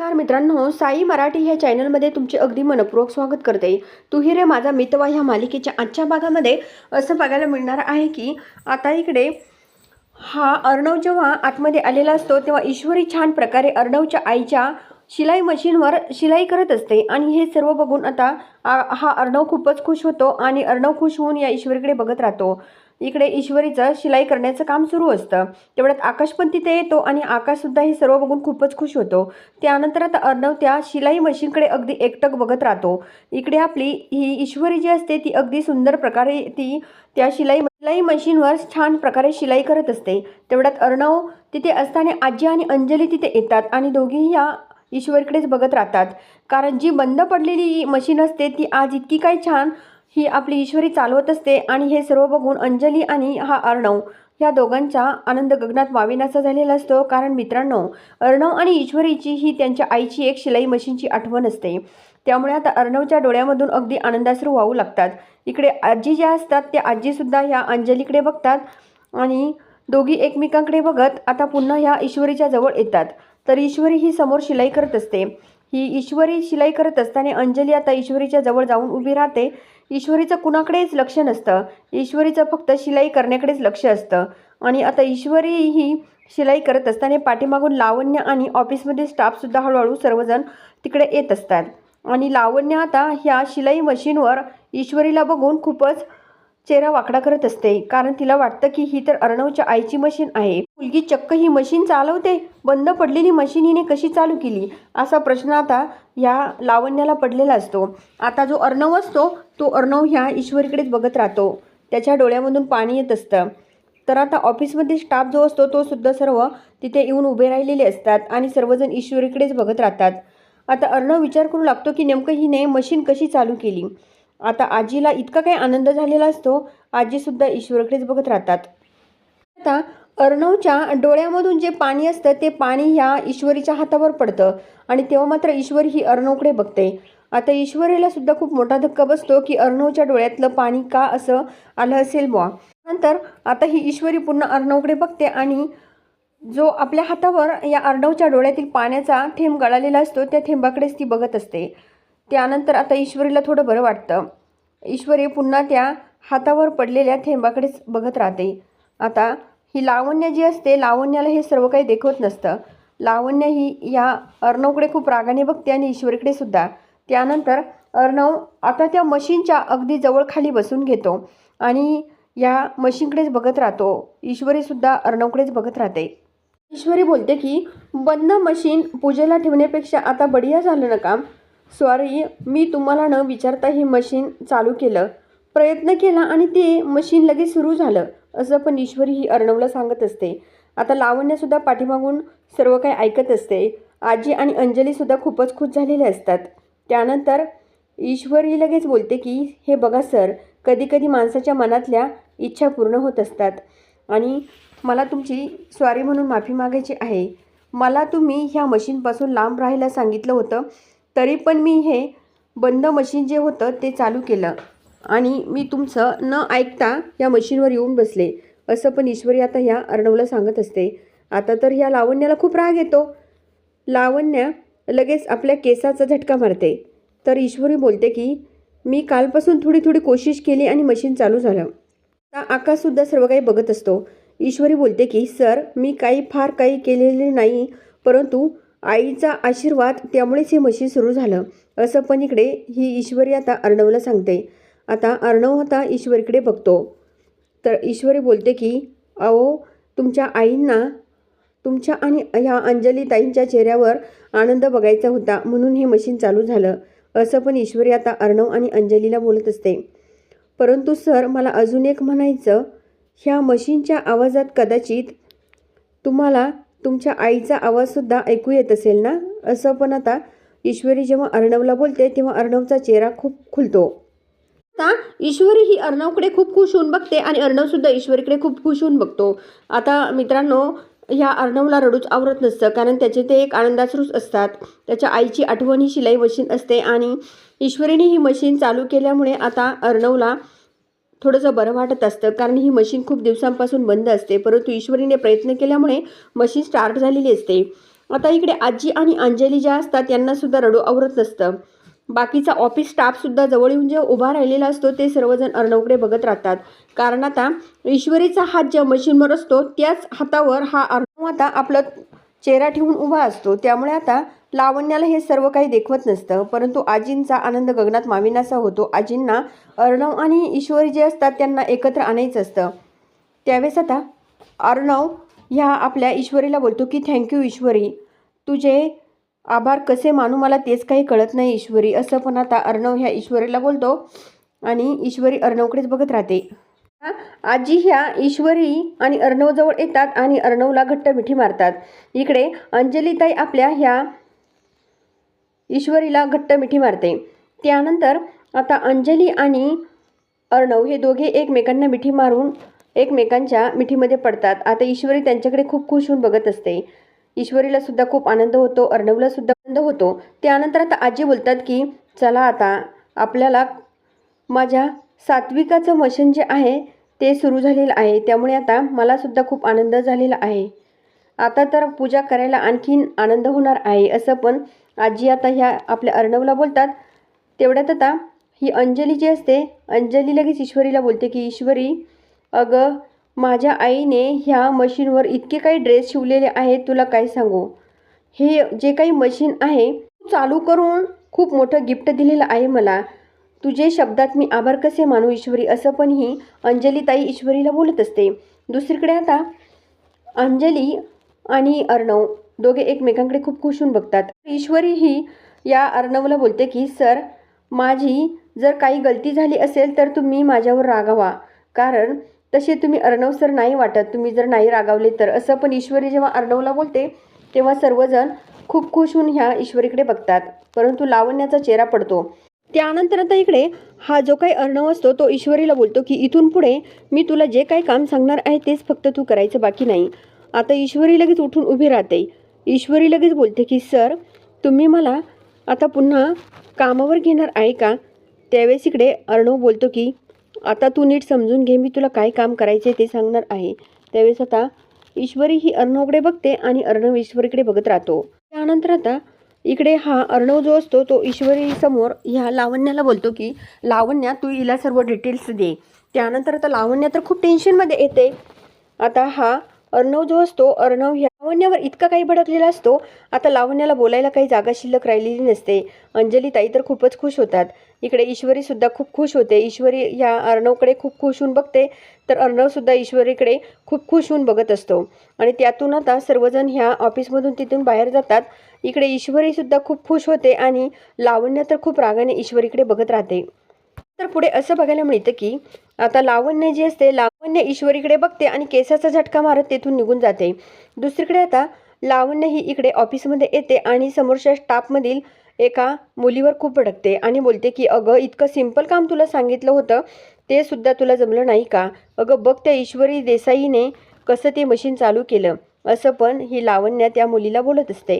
नमस्कार मित्रांनो साई मराठी ह्या चॅनलमध्ये तुमचे अगदी मनपूर्वक स्वागत करते. तुही रे माझा मितवा ह्या मालिकेच्या आजच्या भागामध्ये असं बघायला मिळणार आहे की आता इकडे हा अर्णव जेव्हा आतमध्ये आलेला असतो तेव्हा ईश्वरी छान प्रकारे अर्णवच्या आईच्या शिलाई मशीनवर शिलाई करत असते. आणि हे सर्व बघून आता हा अर्णव खूपच खुश होतो आणि अर्णव खुश होऊन या ईश्वरीकडे बघत राहतो. इकडे ईश्वरीचं शिलाई करण्याचं काम सुरू असतं. तेवढ्यात आकाश पण तिथे येतो आणि आकाशसुद्धा हे सर्व बघून खूपच खुश होतो. त्यानंतर आता अर्णव त्या शिलाई मशीनकडे अगदी एकटक बघत राहतो. इकडे आपली ही ईश्वरी जी असते ती अगदी सुंदर प्रकारे ती त्या शिलाई शिलाई मशीनवर छान प्रकारे शिलाई करत असते. तेवढ्यात अर्णव तिथे असताना आजी आणि अंजली तिथे येतात आणि दोघीही या ईश्वरीकडेच बघत राहतात. कारण जी बंद पडलेली मशीन असते ती आज इतकी काही छान ही आपली ईश्वरी चालवत असते आणि हे सर्व बघून अंजली आणि हा अर्णव ह्या दोघांचा आनंद गगनात वाविनासा झालेला असतो. कारण मित्रांनो अर्णव आणि ईश्वरीची ही त्यांच्या आईची एक शिलाई मशीनची आठवण असते. त्यामुळे आता अर्णवच्या डोळ्यामधून अगदी आनंदाश्रू वाहू लागतात. इकडे आजी ज्या असतात त्या आजीसुद्धा ह्या अंजलीकडे बघतात आणि दोघी एकमेकांकडे बघत आता पुन्हा ह्या ईश्वरीच्या जवळ येतात. तर ईश्वरी ही समोर शिलाई करत असते. ही ईश्वरी शिलाई करत असताना अंजली आता ईश्वरीच्या जवळ जाऊन उभी राहते. ईश्वरीचं कुणाकडेच लक्ष नसतं. ईश्वरीचं फक्त शिलाई करण्याकडेच लक्ष असतं. आणि आता ईश्वरी ही शिलाई करत असताना पाठीमागून लावण्य आणि ऑफिसमध्ये स्टाफसुद्धा हळूहळू सर्वजण तिकडे येत असतात. आणि लावण्य आता ह्या शिलाई मशीनवर ईश्वरीला बघून खूपच चेहरा वाकडा करत असते. कारण तिला वाटतं की ही तर अर्णवच्या आईची मशीन आहे. मुलगी चक्क ही मशीन चालवते. बंद पडलेली मशीन हिने कशी चालू केली? असा प्रश्न आता या लावण्याला पडलेला असतो. आता जो अर्णव असतो तो अर्णव ह्या ईश्वरीकडेच बघत राहतो. त्याच्या डोळ्यामधून पाणी येत असतं. तर आता ऑफिसमध्ये स्टाफ जो असतो तो सुद्धा सर्व तिथे येऊन उभे राहिलेले असतात आणि सर्वजण ईश्वरीकडेच बघत राहतात. आता अर्णव विचार करू लागतो की नेमकं हिने मशीन कशी चालू केली? आता आजीला इतका काही आनंद झालेला असतो आजीसुद्धा ईश्वरकडेच बघत राहतात. आता अर्णवच्या डोळ्यामधून जे पाणी असतं ते पाणी ह्या ईश्वरीच्या हातावर पडतं आणि तेव्हा मात्र ईश्वरी ही अर्णवकडे बघते. आता ईश्वरीला सुद्धा खूप मोठा धक्का बसतो की अर्णवच्या डोळ्यातलं पाणी का असं आलं असेल बुवा. नंतर आता ही ईश्वरी पुन्हा अर्णवकडे बघते आणि जो आपल्या हातावर या अर्णवच्या डोळ्यातील पाण्याचा थेंब गळालेला असतो त्या थेंबाकडेच ती बघत असते. त्यानंतर आता ईश्वरीला थोडं बरं वाटतं. ईश्वरी पुन्हा त्या हातावर पडलेल्या थेंबाकडेच बघत राहते. आता ही लावण्य जी असते लावण्याला हे सर्व काही देखवत नसतं. लावण्य ही या अर्णवकडे खूप रागाने बघते आणि ईश्वरीकडे सुद्धा. त्यानंतर अर्णव आता त्या मशीनच्या अगदी जवळ खाली बसून घेतो आणि या मशीनकडेच बघत राहतो. ईश्वरीसुद्धा अर्णवकडेच बघत राहते. ईश्वरी बोलते की बंद मशीन पूजेला ठेवण्यापेक्षा आता बढिया झालं ना काम? सॉरी मी तुम्हाला न विचारता हे मशीन चालू केलं. प्रयत्न केला आणि ते मशीन लगेच सुरू झालं असं पण ईश्वरी ही अर्णवला सांगत असते. आता लावण्यासुद्धा पाठीमागून सर्व काही ऐकत असते. आजी आणि अंजलीसुद्धा खूपच खुश झालेले असतात. त्यानंतर ईश्वरी लगेच बोलते की हे बघा सर कधीकधी माणसाच्या मनातल्या इच्छा पूर्ण होत असतात. आणि मला तुमची स्वारी म्हणून माफी मागायची आहे. मला तुम्ही ह्या मशीनपासून लांब राहायला सांगितलं होतं. तरी पण मी हे बंद मशीन जे होतं ते चालू केलं. आणि मी तुमचं न ऐकता या मशीनवर येऊन बसले. असं पण ईश्वरी आता ह्या अर्णवला सांगत असते. आता तर ह्या लावण्याला खूप राग येतो. लावण्या लगेच आपल्या केसाचा झटका मारते. तर ईश्वरी बोलते की मी कालपासून थोडी थोडी कोशिश केली आणि मशीन चालू झालं. आता आकाशसुद्धा सर्व काही बघत असतो. ईश्वरी बोलते की सर मी काही फार काही केलेले नाही परंतु आईचा आशीर्वाद त्यामुळेच हे मशीन सुरू झालं असं पण इकडे ही ईश्वरी आता अर्णवला सांगते. आता अर्णव आता ईश्वरीकडे बघतो. तर ईश्वरी बोलते की अहो तुमच्या आईंना तुमच्या आणि ह्या अंजली ताईंच्या चेहऱ्यावर आनंद बघायचा होता म्हणून हे मशीन चालू झालं असं पण ईश्वरी आता अर्णव आणि अंजलीला बोलत असते. परंतु सर मला अजून एक म्हणायचं ह्या मशीनच्या आवाजात कदाचित तुम्हाला तुमच्या आईचा आवाजसुद्धा ऐकू येत असेल ना? असं पण आता ईश्वरी जेव्हा अर्णवला बोलते तेव्हा अर्णवचा चेहरा खूप खुलतो. आता ईश्वरी ही अर्णवकडे खूप खुश होऊन बघते आणि अर्णवसुद्धा ईश्वरीकडे खूप खुश होऊन बघतो. आता मित्रांनो ह्या अर्णवला रडूच आवरत नसतं कारण त्याचे ते एक आनंदाश्रूच असतात. त्याच्या आईची आठवण ही शिलाई मशीन असते आणि ईश्वरीने ही मशीन चालू केल्यामुळे आता अर्णवला थोडंसं बरं वाटत असतं. कारण ही मशीन खूप दिवसांपासून बंद असते. परंतु ईश्वरीने प्रयत्न केल्यामुळे मशीन स्टार्ट झालेली असते. आता इकडे आजी आणि अंजली ज्या असतात त्यांनासुद्धा रडू आवरत नसतं. बाकीचा ऑफिस स्टाफसुद्धा जवळ येऊन जे उभा राहिलेला असतो ते सर्वजण अर्णवकडे बघत राहतात. कारण आता ईश्वरीचा हात ज्या मशीनवर असतो त्याच हातावर हा अर्णव आता आपला चेहरा ठेवून उभा असतो. त्यामुळे आता लावण्याला हे सर्व काही देखवत नसतं. परंतु आजींचा आनंद गगनात माविनासा होतो. आजींना अर्णव आणि ईश्वरी जे असतात त्यांना एकत्र आणायचं असतं. त्यावेळेस आता अर्णव ह्या आपल्या ईश्वरीला बोलतो की थँक्यू ईश्वरी. तुझे आभार कसे मानू मला तेच काही कळत नाही ईश्वरी. असं पण आता अर्णव ह्या ईश्वरीला बोलतो आणि ईश्वरी अर्णवकडेच बघत राहते. आजी ह्या ईश्वरी आणि अर्णवजवळ येतात आणि अर्णवला घट्ट मिठी मारतात. इकडे अंजलीताई आपल्या ह्या ईश्वरीला घट्ट मिठी मारते. त्यानंतर आता अंजली आणि अर्णव हे दोघे एकमेकांना मिठी मारून एकमेकांच्या मिठीमध्ये पडतात. आता ईश्वरी त्यांच्याकडे खूप खुश होऊन बघत असते. ईश्वरीला सुद्धा खूप आनंद होतो अर्णवला सुद्धा आनंद होतो. त्यानंतर आता आजी बोलतात की चला आता आपल्याला माझ्या सात्विकाचं मशन जे आहे ते सुरू झालेलं आहे. त्यामुळे आता मलासुद्धा खूप आनंद झालेला आहे. आता तर पूजा करायला आणखीन आनंद होणार आहे असं पण आजी आता ह्या आपल्या अर्णवला बोलतात. तेवढ्यात आता ही अंजली जी असते अंजली लगेच ईश्वरीला बोलते की ईश्वरी अगं माझ्या आईने ह्या मशीनवर इतके काही ड्रेस शिवलेले आहेत तुला काय सांगू? हे जे काही मशीन आहे चालू करून खूप मोठं गिफ्ट दिलेलं आहे मला. तुझे शब्दात मी आभार कसे मानू ईश्वरी? असं पण ही अंजली ताई ईश्वरीला बोलत असते. दुसरीकडे आता अंजली आणि अर्णव दोघे एकमेकांकडे खूप खुश होऊन बघतात. ईश्वरी ही या अर्णवला बोलते की सर माझी जर काही गलती झाली असेल तर तुम्ही माझ्यावर रागावा. कारण तसे तुम्ही अर्णव सर नाही वाटत. तुम्ही जर नाही रागावले तर. असं पण ईश्वरी जेव्हा अर्णवला बोलते तेव्हा सर्वजण खूप खुश होऊन ह्या ईश्वरीकडे बघतात. परंतु लावण्याचा चेहरा पडतो. त्यानंतर आता इकडे हा जो काही अर्णव असतो तो ईश्वरीला बोलतो की इथून पुढे मी तुला जे काही काम सांगणार आहे तेच फक्त तू करायचं बाकी नाही. आता ईश्वरी लगेच उठून उभी राहते. ईश्वरी लगेच बोलते की सर तुम्ही मला आता पुन्हा कामावर घेणार आहे का? त्यावेळेस इकडे अर्णव बोलतो की आता तू नीट समजून घे मी तुला काय काम करायचे ते सांगणार आहे. त्यावेळेस आता ईश्वरी ही अर्णवकडे बघते आणि अर्णव ईश्वरीकडे बघत राहतो. त्यानंतर आता इकडे हा अर्णव जो असतो तो ईश्वरी समोर ह्या लावण्याला बोलतो की लावण्या तू हिला सर्व डिटेल्स दे. त्यानंतर आता लावण्या तर खूप टेन्शनमध्ये येते. आता हा अर्णव जो असतो अर्णव ह्या लावण्यावर इतका काही भडकलेला असतो आता लावण्याला बोलायला काही जागा शिल्लक राहिलेली नसते. अंजली ताई तर खूपच खुश होतात. इकडे ईश्वरी सुद्धा खूप खुश होते. ईश्वरी ह्या अर्णवकडे खूप खुश होऊन बघते. तर अर्णवसुद्धा ईश्वरीकडे खूप खुश होऊन बघत असतो. आणि त्यातून आता सर्वजण ह्या ऑफिसमधून तिथून बाहेर जातात. इकडे ईश्वरीसुद्धा खूप खुश होते आणि लावण्य तर खूप रागाने ईश्वरीकडे बघत राहते. तर पुढे असं बघायला मिळतं की आता लावण्य जी असते लावण्य ईश्वरीकडे बघते आणि केसाचा झटका मारत तेथून निघून जाते. दुसरीकडे आता लावण्य ही इकडे ऑफिसमध्ये येते आणि समोरच्या स्टाफमधील एका मुलीवर खूप भडकते आणि बोलते की अगं इतकं सिंपल काम तुला सांगितलं होतं ते सुद्धा तुला जमलं नाही का? अगं बघ त्या ईश्वरी देसाईने कसं ते मशीन चालू केलं. असं पण ही लावण्य त्या मुलीला बोलत असते.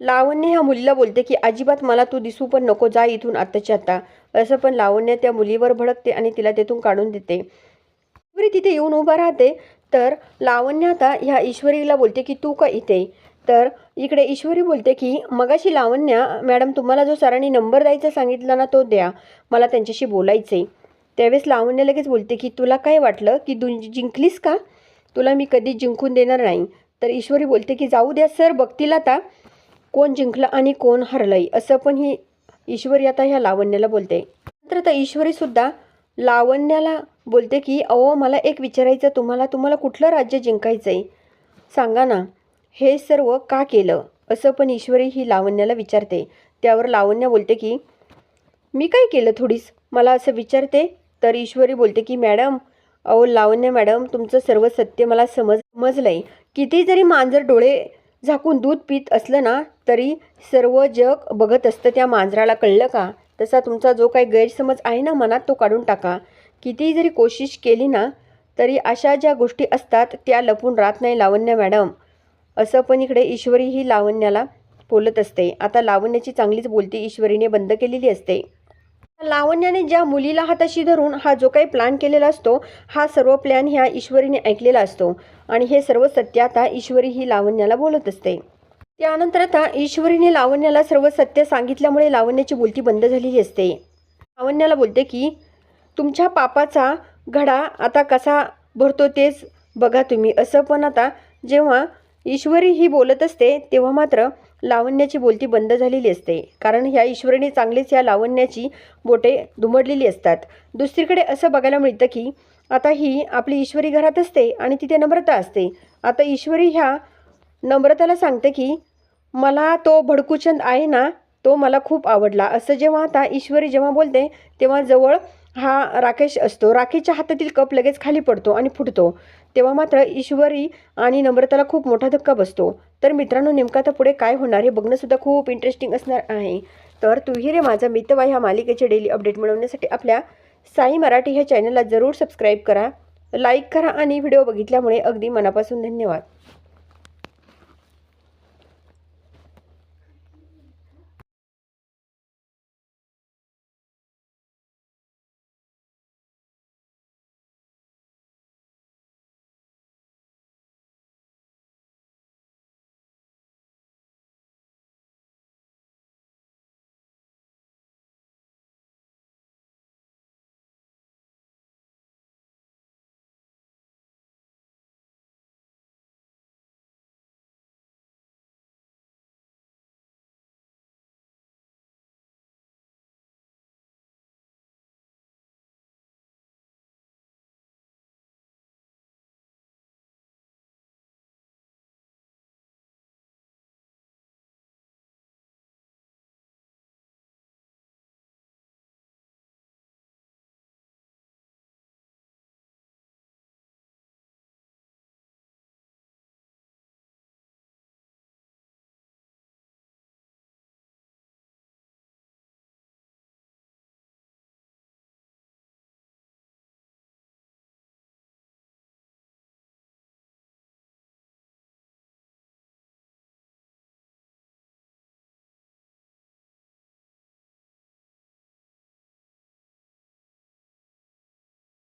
लावण्य ह्या मुलीला बोलते की अजिबात मला तू दिसू पण नको जा इथून आत्ताच्या आता असं पण लावण्य त्या मुलीवर भडकते आणि तिला तेथून काढून देते. ईश्वरी तिथे येऊन उभा राहते. तर लावण्य आता ह्या ईश्वरीला बोलते की तू का इथे? तर इकडे ईश्वरी बोलते की मगाशी लावण्या मॅडम तुम्हाला जो सरांनी नंबर द्यायचा सांगितला ना तो द्या. मला त्यांच्याशी बोलायचं आहे त्यावेळेस लावण्य लगेच बोलते की तुला काय वाटलं? की तू जिंकलीस का? तुला मी कधी जिंकून देणार नाही. तर ईश्वरी बोलते की जाऊ द्या सर बघतील आता. कोण जिंकलं आणि कोण हरलंय असं पण ही ईश्वरी आता ह्या लावण्याला बोलते. नंतर आता ईश्वरीसुद्धा लावण्याला बोलते की अहो मला एक विचारायचं तुम्हाला तुम्हाला कुठलं राज्य जिंकायचं आहे सांगा ना हे सर्व का केलं? असं पण ईश्वरी ही लावण्याला विचारते. त्यावर लावण्य बोलते की मी काय केलं थोडीच मला असं विचारते. तर ईश्वरी बोलते की मॅडम अहो लावण्य मॅडम तुमचं सर्व सत्य मला समज समजलं आहे किती जरी मांजर डोळे झाकून दूध पित असलं ना तरी सर्व जग बघत असतं त्या मांजराला कळलं का? तसा तुमचा जो काही गैरसमज आहे ना मनात तो काढून टाका. कितीही जरी कोशिश केली ना तरी अशा ज्या गोष्टी असतात त्या लपून राहत नाही लावण्य मॅडम. असं पण इकडे ईश्वरी ही लावण्याला बोलत असते. आता लावण्याची चांगलीच बोलती ईश्वरीने बंद केलेली असते. लावण्याने ज्या मुलीला हाताशी धरून हा जो काही प्लॅन केलेला असतो हा सर्व प्लॅन ह्या ईश्वरीने ऐकलेला असतो. आणि हे सर्व सत्य आता ईश्वरी ही लावण्याला बोलत असते. त्यानंतर आता ईश्वरीने लावण्याला सर्व सत्य सांगितल्यामुळे लावण्याची बोलती बंद झालेली असते. लावण्याला बोलते की तुमच्या पापाचा घडा आता कसा भरतो तेच बघा तुम्ही. असं पण आता जेव्हा ईश्वरी ही बोलत असते तेव्हा मात्र लावण्याची बोलती बंद झालेली असते. कारण ह्या ईश्वरीने चांगलीच या लावण्याची बोटे दुमडलेली असतात. दुसरीकडे असं बघायला मिळतं की आता ही आपली ईश्वरी घरात असते आणि तिथे नम्रता असते. आता ईश्वरी ह्या नम्रताला सांगते की मला तो भडकूचंद आहे ना तो मला खूप आवडला. असं जेव्हा आता ईश्वरी जेव्हा बोलते तेव्हा जवळ हा राकेश असतो. राखेच्या हातातील कप लगेच खाली पडतो आणि फुटतो. तेव्हा मात्र ईश्वरी आणि नम्रताला खूप मोठा धक्का बसतो. तर मित्रांनो नेमका आता पुढे काय होणार हे बघणंसुद्धा खूप इंटरेस्टिंग असणार आहे. तर तुही रे माझा मितवा ह्या मालिकेचे डेली अपडेट मिळवण्यासाठी आपल्या साई मराठी ह्या चॅनलला जरूर सबस्क्राईब करा लाईक करा आणि व्हिडिओ बघितल्यामुळे अगदी मनापासून धन्यवाद.